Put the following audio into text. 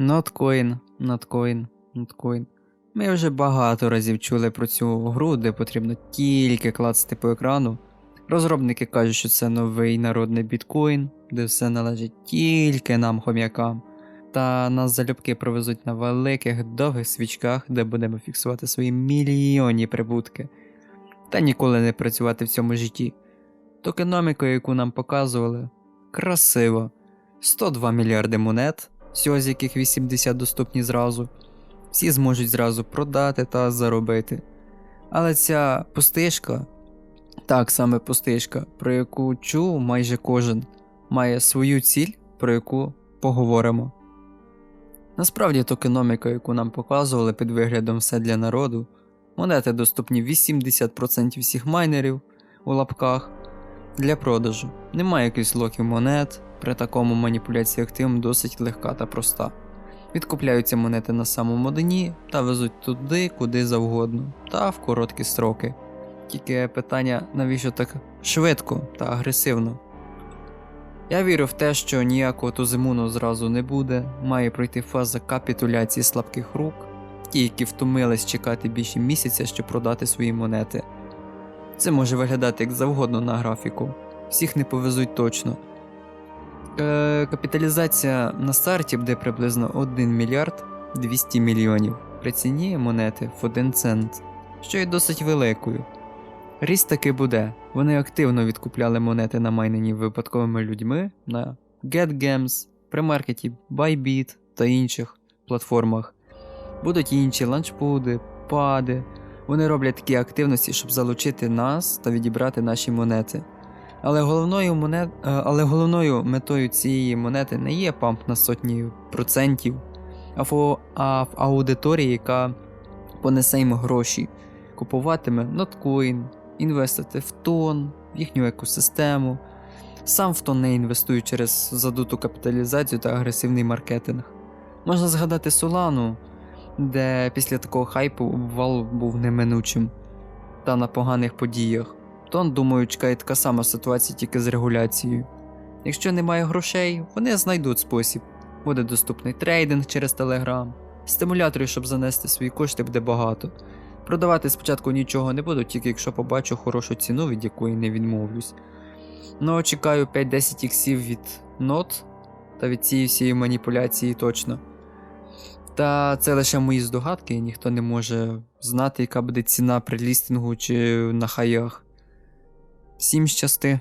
Ноткоін, ноткоін, ноткоін. Ми вже багато разів чули про цю гру, де потрібно тільки клацати по екрану. Розробники кажуть, що це новий народний біткоін, де все належить тільки нам, хом'якам. Та нас залюбки провезуть на великих довгих свічках, де будемо фіксувати свої мільйонні прибутки. Та ніколи не працювати в цьому житті. Токеноміка, яку нам показували, красиво. 102 мільярди монет, всього з яких 80 доступні зразу. Всі зможуть зразу продати та заробити. Але ця пустишка, так саме пустишка, про яку чув майже кожен, має свою ціль, про яку поговоримо. Насправді токеноміка, яку нам показували під виглядом все для народу, монети доступні 80% всіх майнерів у лапках для продажу. Немає якихось локів монет, при такому маніпуляція активом досить легка та проста. Відкупляються монети на самому дні та везуть туди, куди завгодно, та в короткі строки. Тільки питання, навіщо так швидко та агресивно? Я вірю в те, що ніякого тузимуну зразу не буде, має пройти фаза капітуляції слабких рук, ті, які втомились чекати більше місяця, щоб продати свої монети. Це може виглядати як завгодно на графіку, всіх не повезуть точно. Е, капіталізація на старті буде приблизно 1 мільярд 200 мільйонів при ціні монети в 1 цент, що є досить великою. Ріст таки буде. Вони активно відкупляли монети намайнені випадковими людьми на GetGames, примаркеті Bybit та інших платформах. Будуть інші ланчпуди, пади. Вони роблять такі активності, щоб залучити нас та відібрати наші монети. Але головною, монет... е, Але головною метою цієї монети не є памп на сотні процентів, а в, а в аудиторії, яка понесе їм гроші, купуватиме ноткоін, інвестити в тон, в їхню екосистему. Сам в тон не інвестує через задуту капіталізацію та агресивний маркетинг. Можна згадати Солану, де після такого хайпу обвал був неминучим, та на поганих подіях. Тон, думаю, чекає така сама ситуація тільки з регуляцією. Якщо немає грошей, вони знайдуть спосіб. Буде доступний трейдинг через Telegram, стимуляторів, щоб занести свої кошти, буде багато. Продавати спочатку нічого не буду, тільки якщо побачу хорошу ціну, від якої не відмовлюсь. Ну, чекаю 5-10 іксів від нот та від цієї всієї маніпуляції точно. Та це лише мої здогадки, і ніхто не може знати, яка буде ціна при лістингу чи на хаях. Всім щасти.